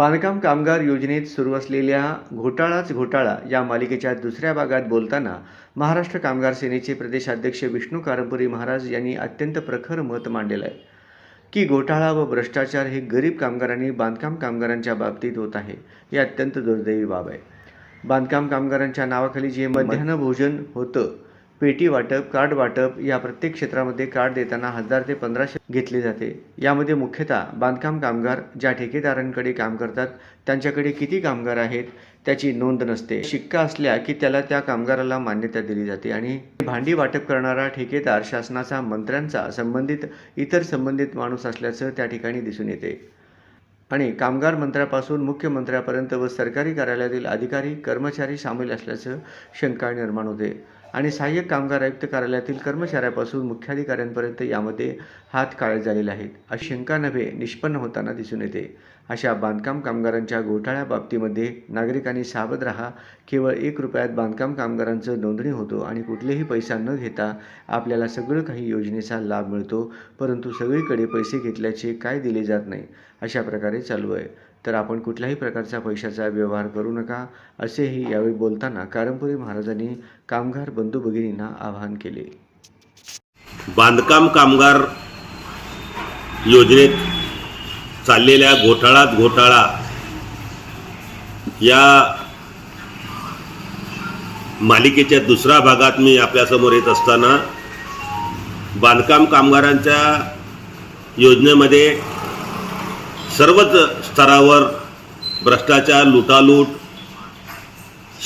बांधकाम कामगार योजनेत सुरू असलेल्या घोटाळाच घोटाळा या मालिकेच्या दुसऱ्या भागात बोलताना महाराष्ट्र कामगार सेनेचे प्रदेशाध्यक्ष विष्णू कारंपुरी महाराज यांनी अत्यंत प्रखर मत मांडलेलं आहे की घोटाळा व भ्रष्टाचार हे गरीब कामगारांनी बांधकाम कामगारांच्या बाबतीत होत आहे हे अत्यंत दुर्दैवी बाब आहे. बांधकाम कामगारांच्या नावाखाली जे मध्यान्ह भोजन होतं पेटी वाटप कार्ड वाटप या प्रत्येक क्षेत्रामध्ये कार्ड देताना हजार ते पंधराशे घेतले जाते. यामध्ये मुख्यतः बांधकाम कामगार ज्या ठेकेदारांकडे काम करतात त्यांच्याकडे किती कामगार आहेत त्याची नोंद नसते. शिक्का असल्या की त्याला त्या कामगाराला मान्यता दिली जाते आणि भांडी वाटप करणारा ठेकेदार शासनाचा मंत्र्यांचा संबंधित इतर संबंधित माणूस असल्याचं त्या ठिकाणी दिसून येते. आणि कामगार मंत्र्यापासून मुख्यमंत्र्यापर्यंत व सरकारी कार्यालयातील अधिकारी कर्मचारी सामील असल्याचं शंका निर्माण होते. आणि सहाय्यक कामगार आयुक्त कार्यालयातील कर्मचाऱ्यापासून मुख्याधिकाऱ्यांपर्यंत यामध्ये हात काळे झालेले आहेत. अशी शंका नव्हे निष्पन्न होताना दिसून येते. अशा बांधकाम कामगारांच्या घोटाळ्या बाबतीमध्ये नागरिकांनी सावध राहा. केवळ एक रुपयात बांधकाम कामगारांचं नोंदणी होतो आणि कुठलेही पैसा न घेता आपल्याला सगळं काही योजनेचा लाभ मिळतो परंतु सगळीकडे पैसे घेतल्याचे काय दिले जात नाही अशा प्रकारे चालू आहे. तर आपण कुठल्याही प्रकारचा पैशाचा व्यवहार करू नका असेही यावेळी बोलताना कारंपुरी महाराजांनी कामगार बंधू भगिनींना आवाहन केले. बांधकाम कामगार योजनेत चाललेल्या घोटाळात घोटाळा या मालिकेच्या दुसऱ्या भागात मी आपल्यासमोर येत असताना बांधकाम कामगारांच्या योजनेमध्ये सर्वच स्तरावर भ्रष्टाचार लुटालूट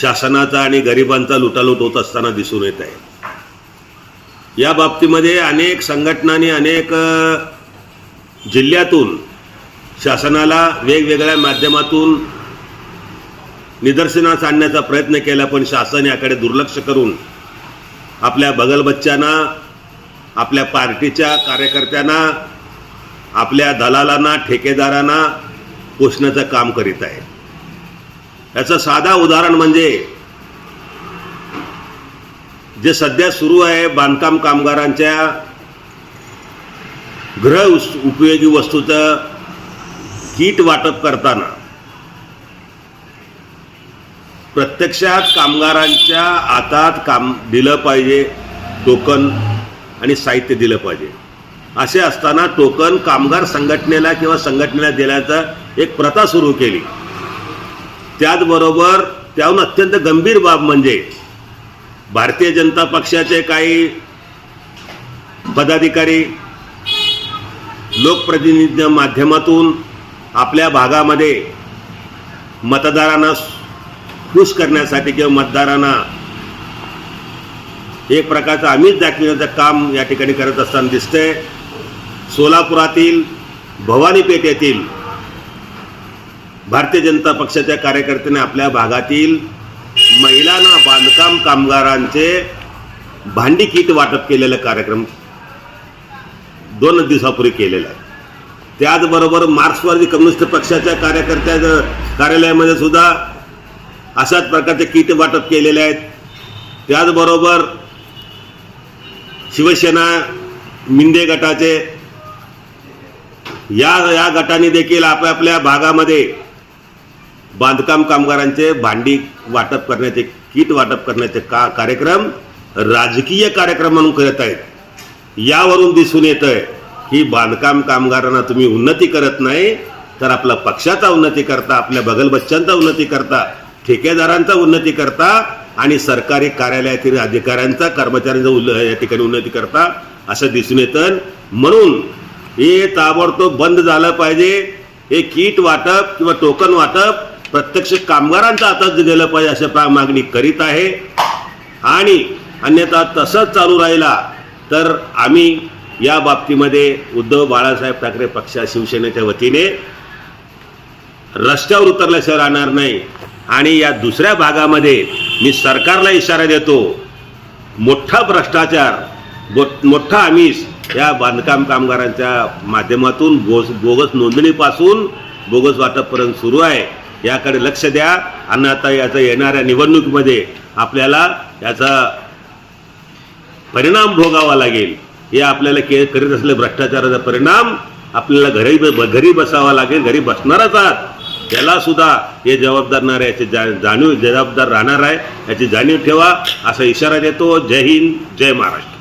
शासनाचा आणि गरिबांचा लुटालूट होत असताना दिसून येत आहे. या बाबतीमध्ये अनेक संघटनांनी अनेक जिल्ह्यातून शासनाला वेगवेगळ्या माध्यमातून निदर्शनास आणण्याचा प्रयत्न केला पण शासन याकडे दुर्लक्ष करून आपल्या बगलबच्च्यांना आपल्या पार्टीच्या कार्यकर्त्यांना आपल्या दलालांना ठेकेदारांना पोसण्याचं काम करीत आहे. याचं साधा उदाहरण म्हणजे जे सध्या सुरू आहे बांधकाम कामगारांच्या ग्रह उपयोगी वस्तूचं किट वाटप करताना प्रत्यक्षात कामगारांच्या हातात काम दिलं पाहिजे टोकन आणि साहित्य दिलं पाहिजे. असे असताना टोकन कामगार संघटनेला किंवा संघटनेला देण्याचा एक प्रथा सुरू केली. त्याचबरोबर त्याहून अत्यंत गंभीर बाब म्हणजे भारतीय जनता पक्षाचे काही पदाधिकारी लोकप्रतिनिधी माध्यमातून आपल्या भागामध्ये मतदारांना खुश करण्यासाठी किंवा मतदारांना एक प्रकारचं आमिष दाखविण्याचं काम या ठिकाणी करत असताना दिसतंय. सोलापुरातील भवानीपेठ येथील भारतीय जनता पक्षाच्या कार्यकर्त्यांनी आपल्या भागातील महिलांना बांधकाम कामगारांचे भांडी किट वाटप केलेला कार्यक्रम दोन दिवसापूर्वी केलेला आहे. त्याचबरोबर मार्क्सवादी कम्युनिस्ट पक्षाच्या कार्यकर्त्याच्या कार्यालयामध्ये सुद्धा अशाच प्रकारचे किट वाटप केलेले आहेत. त्याचबरोबर शिवसेना मिंदे गटाचे या या गटाने देखील आपापल्या भागामध्ये बांधकाम कामगारांचे भांडी वाटप करण्याचे किट वाटप करण्याचे का कार्यक्रम राजकीय कार्यक्रम म्हणून करत आहेत. यावरून दिसून येतं आहे की बांधकाम कामगारांना तुम्ही उन्नती करत नाही तर आपला पक्षाचा उन्नती करता आपल्या बगलबच्चांचा उन्नती करता ठेकेदारांचा उन्नती करता आणि सरकारी कार्यालयातील अधिकाऱ्यांचा कर्मचाऱ्यांचा उल्ल या ठिकाणी उन्नती करता असं दिसून येतं म्हणून हे ताबडतोब बंद झालं पाहिजे. हे किट वाटप किंवा टोकन वाटप प्रत्यक्ष कामगारांच्या हातात गेलं पाहिजे अशा मागणी करीत आहे. आणि अन्यथा तसंच चालू राहिला तर आम्ही या बाबतीमध्ये उद्धव बाळासाहेब ठाकरे पक्षा शिवसेनेच्या वतीने रस्त्यावर उतरल्याशिवाय राहणार नाही. आणि या दुसऱ्या भागामध्ये मी सरकारला इशारा देतो. मोठा भ्रष्टाचार मोठा आमिष या बांधकाम कामगारांच्या माध्यमातून बोस बोगस नोंदणीपासून बोगस वाटपपर्यंत सुरू आहे. याकडे लक्ष द्या. आणि आता याचा येणाऱ्या निवडणुकीमध्ये आपल्याला याचा परिणाम भोगावा लागेल. हे आपल्याला के करीत असलेल्या भ्रष्टाचाराचा परिणाम आपल्याला घरी घरी बसावा लागेल. घरी बसणारच आहात. त्याला सुद्धा हे जबाबदार याची जा जाणीव जबाबदार राहणार आहे. याची जाणीव ठेवा. असा इशारा देतो. जय हिंद. जय महाराष्ट्र.